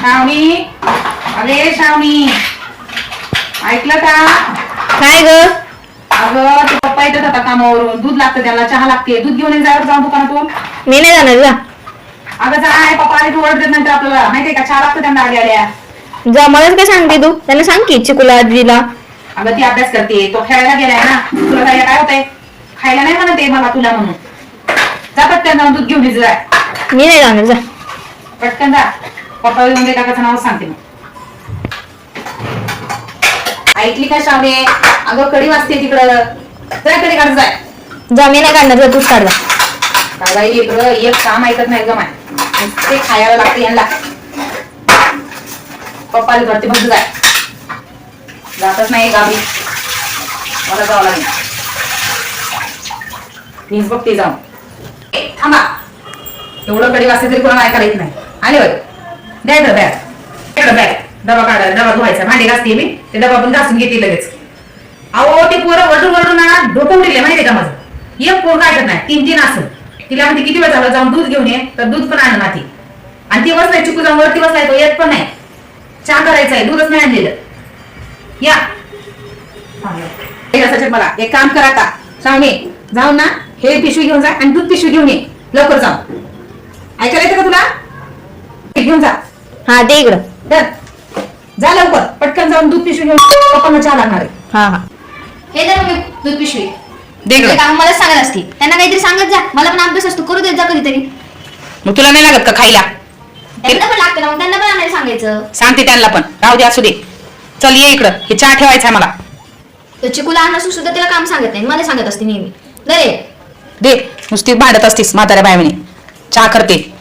श्रावणी. अरे श्रावणी. ऐकलं का? काय ग? अगं ते पप्पा येतात आता कामावरून. दूध लागतं त्याला चहा लागते. दूध घेऊन ये जावर जाऊन दुकानातून. मी नाही जाणार जा. अगं जा आहे पप्पा. आले ओरडत नंतर आपल्याला. माहितीये का? चहा लागतं त्यांना आल्या आल्या. जा मलाच काय सांगते तू? त्यांना सांग की चिकुला आजीला. अगं ती अभ्यास करते. तो खेळायला गेलाय ना. तुला काय काय होतंय? खायला नाही म्हणते मला तुला म्हणून. जातात त्यांना दूध घेऊन ये जा. मी नाही जाणार जा. पटकन जा. पप्पा दे काकाचं नाव सांगते मग. ऐकली का श्रावणे अगं कडी वाजते तिकडं. जाय कडी काढ जाय जा. मी नाही काढणार जा तूच काढ जा. काढा इकडं एक काम ऐकत नाही ग माय. ते खायला लागते यांना. पप्पाला घरती बघ जाय जातच नाही गावी. मला जावं लागेल. मीच बघते जाऊन. ए, थांबा. एवढं कडी वाजते तरी कोणाला ऐकायला येत नाही. आले होय. द्या इकडं बॅग इकडं बॅग डबा काढा डबा धुवायचा भांडी घासते मी ते डबा पण घासून घेते लगेच अहो ते पोरं वरडून वरडून ना डोकं दिले माहितीये का माझं एक पोर काय नाही तीन तीन असं तिला म्हणते किती वेळ झालं जाऊन दूध घेऊन ये तर दूध पण आणलं ना ती आणि ती बसलाय चिकू जाऊन वरती बसलाय तो येत पण नाही चहा करायचा आहे दूधच नाही आणलेलं या मला एक काम करा का स्वामी जाऊ ना हे पिशवी घेऊन जा आणि दूध पिशवी घेऊन ये लवकर जाऊ ऐकायला येतं का तुला हे घेऊन जा हा ते इकडं. चल. जा लवकर. पटकन जाऊन दूध पिशवी घेऊन पप्पांना चहा लागणार आहे. हा हा. हे जर मग दूध पिशवी. दे इकडं. काम मला सांगत असते त्यांना काहीतरी सांगत जा. मला पण अभ्यास असतो. करू देत जा कधीतरी. मग तुला नाही लागत का खायला? त्यांना पण लागतं ना. मग त्यांना पण आणायला सांगायचं. सांगते त्यांना पण. राहू दे असू दे. चल ये इकडं. हे चहा ठेवायचा आहे मला. तर चिकूला आणून असून सुद्धा तिला काम सांगत नाही. मला सांगत असते नेहमी. दरे दे. नुसती भांडत असतीस म्हाताऱ्या बायवणी चहा करते.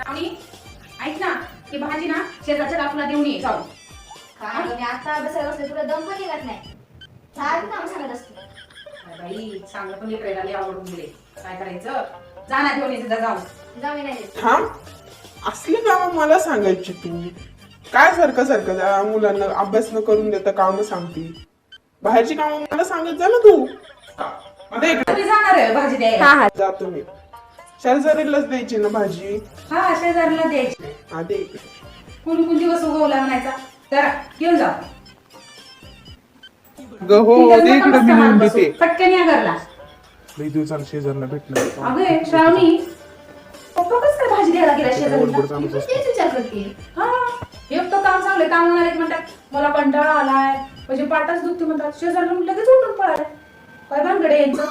ऐक ना ही भाजी ना शेजारच्या काकूला देऊन ये जाऊ. मी आता अभ्यासाला बसले तुला दम पण निघत नाही. सारखं काम सांगत असते बाई चांगलं पण आवडून दिले काय करायचं? जा ना घेऊन ये जा जाऊ. जा मी नाही देत. थांब. असली कामं मला सांगायची तुम्ही. काय सारखं सारखं? मुलांना अभ्यास न करून देता काम सांगते बाहेरची कामं मला सांगत जा ना तू. दे इकडे. तुम्ही जाणार आहे भाजी द्यायला. जातो मी शेजारीलाच द्यायची ना भाजी? हा शेजारला द्यायची. हा दे. कुणी कुणी दिवस उगवला म्हणायचा? तर घेऊन जा. ग हो दे इकडे मी लिहून देते. पटकन या घरला. लई दिवसाला शेजारला भेटणार अगं हे श्रावणी पप्पा कसं काय भाजी द्यायला गेला शेजारला? बरोबर चालूच असतं. तेच विचार करते हा एक तो काम चांगलं काम म्हणाले की म्हणतात मला कंटाळा आलाय. म्हणजे पाठच दुखते म्हणतात. शेजारला म्हणलं लगेच उठून पळाले काय भानगडे यांचं?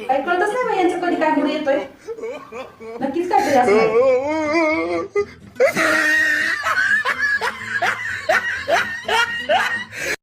काही कळतच नाही बा यांचं कधी काय मुळे येतोय? नक्कीच काय असं